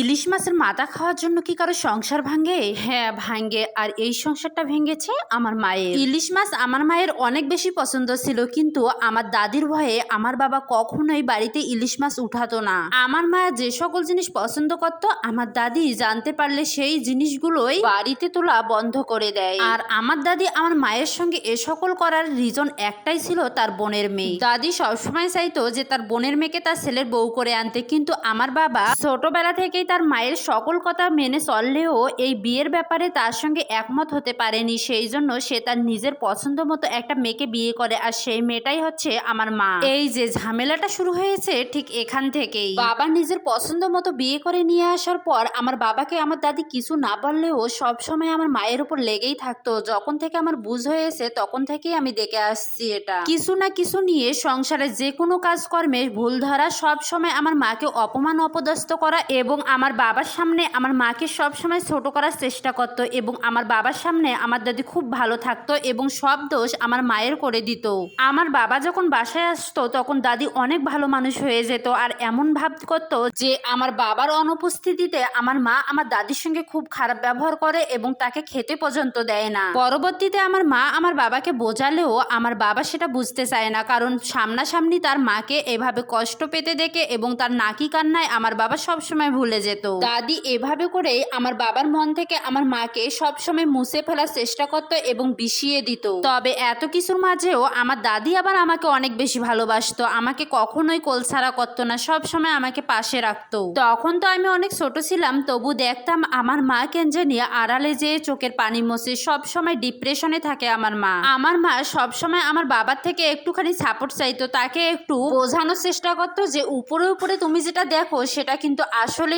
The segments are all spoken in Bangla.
ইলিশ মাছের মাথা খাওয়ার জন্য কি কারও সংসার ভাঙে? হ্যাঁ ভাঙে। আর এই সংসারটা ভেঙেছে আমার মায়ের। ইলিশ মাছ আমার মায়ের অনেক বেশি পছন্দ ছিল কিন্তু আমার দাদির ভয়ে আমার বাবা কখনোই বাড়িতে ইলিশ মাছ উঠাতো না। আমার মা যে সকল জিনিস পছন্দ করতো আমার দাদি জানতে পারলে সেই জিনিসগুলোই বাড়িতে তোলা বন্ধ করে দেয়। আর আমার দাদি আমার মায়ের সঙ্গে এ সকল করার রিজন একটাই ছিল তার বোনের মেয়ে। দাদি সবসময় চাইতো যে তার বোনের মেয়েকে তার ছেলের বউ করে আনতে কিন্তু আমার বাবা ছোটবেলা থেকেই তার মায়ের সকল কথা মেনে চললেও এই বিয়ের ব্যাপারে তার সঙ্গে একমত হতে পারেনি। সেই জন্য সে তার নিজের পছন্দ মতো একটা মেয়েকে বিয়ে করে আর সেই মেয়েটাই হচ্ছে আমার মা। এই যে ঝামেলাটা শুরু হয়েছে ঠিক এখান থেকেই। বাবা নিজের পছন্দ মতো বিয়ে করে নিয়ে আসার পর আমার বাবাকে আমার দাদি কিছু না বললেও সব সময় আমার মায়ের উপর লেগেই থাকতো। যখন থেকে আমার বুঝ হয়েছে তখন থেকেই আমি দেখে আসছি এটা। কিছু না কিছু নিয়ে সংসারে যে কোনো কাজকর্মে ভুল ধরা সব সময় আমার মাকে অপমান, অপদস্থ করা এবং আমার বাবার সামনে আমার মাকে সব সময় ছোট করার চেষ্টা করত এবং আমার বাবার সামনে আমার দাদি খুব ভালো থাকতো এবং সব দোষ আমার মায়ের করে দিত। আমার বাবা যখন বাসায় আসতো তখন দাদি অনেক ভালো মানুষ হয়ে যেত আর এমন ভাব করতো যে আমার বাবার অনুপস্থিতিতে আমার মা আমার দাদির সঙ্গে খুব খারাপ ব্যবহার করে এবং তাকে খেতে পর্যন্ত দেয় না। পরবর্তীতে আমার মা আমার বাবাকে বোঝালেও আমার বাবা সেটা বুঝতে চায় না কারণ সামনাসামনি তার মাকে এভাবে কষ্ট পেতে দেখে এবং তার নাকি কান্নায় আমার বাবা সবসময় ভুলে যেত। দাদি এভাবে করেই আমার বাবার মন থেকে আমার মাকে সবসময় মুছে ফেলার চেষ্টা করতো এবং বিষিয়ে দিত। তবে এত কিছুর মাঝেও আমার দাদি আবার আমাকে অনেক বেশি ভালোবাসতো। আমাকে কখনোই কোলছাড়া করতো না সব সময় আমাকে পাশে রাখতো। তখন তো আমি অনেক ছোট ছিলাম, তবু দেখতাম আমার মা কেঞ্জে নিয়ে আড়ালে যেয়ে চোখের পানি মোছে সব সময় ডিপ্রেশনে থাকে আমার মা। আমার মা সব সময় আমার বাবার থেকে একটুখানি সাপোর্ট চাইতো, তাকে একটু বোঝানোর চেষ্টা করতো যে উপরে উপরে তুমি যেটা দেখো, সেটা কিন্তু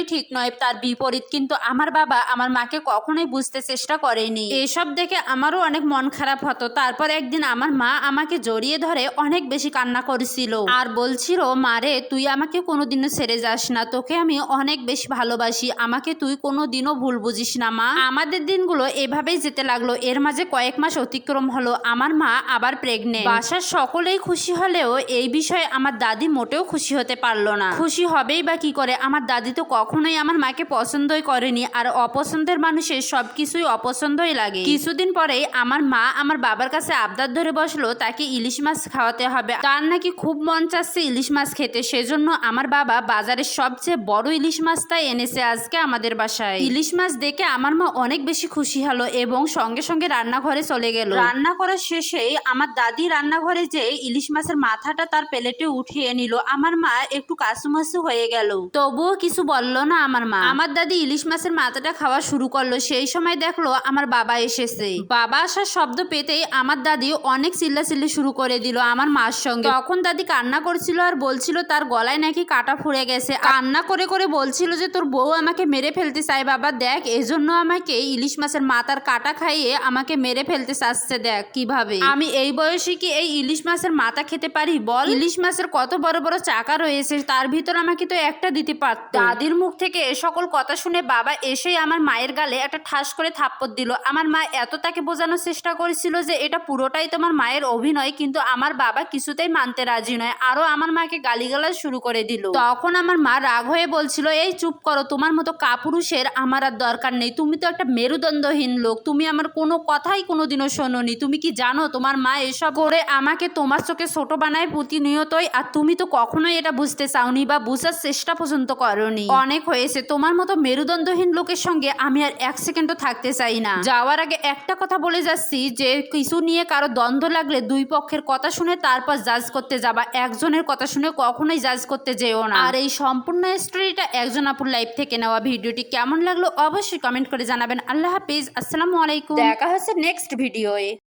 আসলেই ঠিক নয়, তার বিপরীত। কিন্তু আমার বাবা আমার মাকে কখনোই বুঝতে চেষ্টা করেনি। এসব দেখে আমারও অনেক মন খারাপ হতো। তারপর একদিন আমার মা আমাকে জড়িয়ে ধরে অনেক বেশি কান্না করেছিল। আর বলছিল মারে তুই আমাকে কোনোদিনও ছেড়ে যাস না। তোকে আমি অনেক বেশি ভালোবাসি। আমাকে তুই কোনোদিনও ভুল বুঝিস না, মা। আমাদের দিনগুলো এভাবেই যেতে লাগল। এর মাঝে কয়েক মাস অতিক্রম হলো। আমার মা আবার প্রেগনেন্ট বাসার সকলেই খুশি হলেও এই বিষয়ে আমার দাদি মোটেও খুশি হতে পারল না। খুশি হবেই বা কি করে? আমার দাদি তো কখনোই আমার মাকে পছন্দই করেনি আর অপছন্দের মানুষের সব কিছুই অপছন্দই লাগে। কিছুদিন পরেই আমার মা আমার বাবার কাছে আবদার ধরে বসল, তাকে ইলিশ মাছ খাওয়াতে হবে। তার নাকি খুব মন চাচ্ছে ইলিশ মাছ খেতে, সেজন্য আমার বাবা বাজারের সবচেয়ে বড় ইলিশ মাছটাই এনেছে আজকে আমাদের বাসায়। ইলিশ মাছ দেখে আমার মা অনেক বেশি খুশি হলো এবং সঙ্গে সঙ্গে রান্নাঘরে চলে গেল। রান্না করার শেষে আমার দাদি রান্নাঘরে যে ইলিশ মাছের মাথাটা তার প্লেটে উঠিয়ে নিল। আমার মা একটু কাসুমাসু হয়ে গেল। তবুও কিছু বলল না আমার মা। আমার দাদি ইলিশ মাছের মাথাটা খাওয়া শুরু করল সেই সময় দেখল আমার বাবা এসেছে। বাবা আসার শব্দ পেতেই আমার দাদি অনেক চিল্লাচিল্লি শুরু করে দিল আমার মার সঙ্গে। তখন দাদি কান্না করছিল আর বলছিল তার গলায় নাকি কাটা ফুড়ে গেছে। কান্না করে করে বলছিল যে তোর বউ আমাকে মেরে ফেলতে চায় বাবা দেখ এজন্য আমাকে ইলিশ মাছের মাথার কাটা খাইয়ে আমাকে মেরে ফেলতে চাচ্ছে দেখ কীভাবে? আমি এই বয়সে কি এই ইলিশ মাছের মাথা খেতে পারি বল? ইলিশ মাছের কত বড় বড় চাকা রয়েছে তার ভিতর আমাকে তো একটা দিতে পারত। দাদির মুখ থেকে এ সকল কথা শুনে বাবা এসেই আমার মায়ের গালে একটা ঠাস করে থাপ্পড় দিল। আমার মা এত তাকে বোঝানোর চেষ্টা করেছিল যে এটা পুরোটাই তোমার মায়ের অভিনয়, কিন্তু আমার বাবা কিছুতেই মানতে রাজি নয়। আরও আমার মাকে গালিগালাজ শুরু করে দিল। তখন আমার মা রাগ হয়ে বলছিল, এই চুপ করো, তোমার মতো কাপুরুষের আমার আর দরকার নেই। তুমি তো একটা মেরুদণ্ডহীন লোক, তুমি আমার কোনো কথাই কোনোদিনও শোনোনি। তুমি কি জানো তোমার মা এসব করে আমাকে তোমার চোখে ছোট বানায় প্রতিনিয়তই? আর তুমি তো কখনোই এটা বুঝতে চাওনি বা বুঝার চেষ্টা পর্যন্ত করনি। অনেক হয়েছে, তোমার মতো মেরুদণ্ডহীন লোকের সঙ্গে আমি আর এক সেকেন্ডও থাকতে চাই না। যাওয়ার আগে একটা কথা বলে যাচ্ছি যে, কিছু নিয়ে কারও দ্বন্দ্ব লাগলে দুই পক্ষের কথা শুনে তারপর জাজ করতে যাবা। একজনের কথা শুনে কখনোই জাজ করতে যেও না। আর এই সম্পূর্ণ স্টোরিটা একজন আপুর লাইফ থেকে নেওয়া ভিডিওটি কেমন লাগল অবশ্যই কমেন্ট করে জানাবেন। আল্লাহ হাফিজ, আসসালামু আলাইকুম। দেখা হচ্ছে নেক্সট ভিডিওয়ে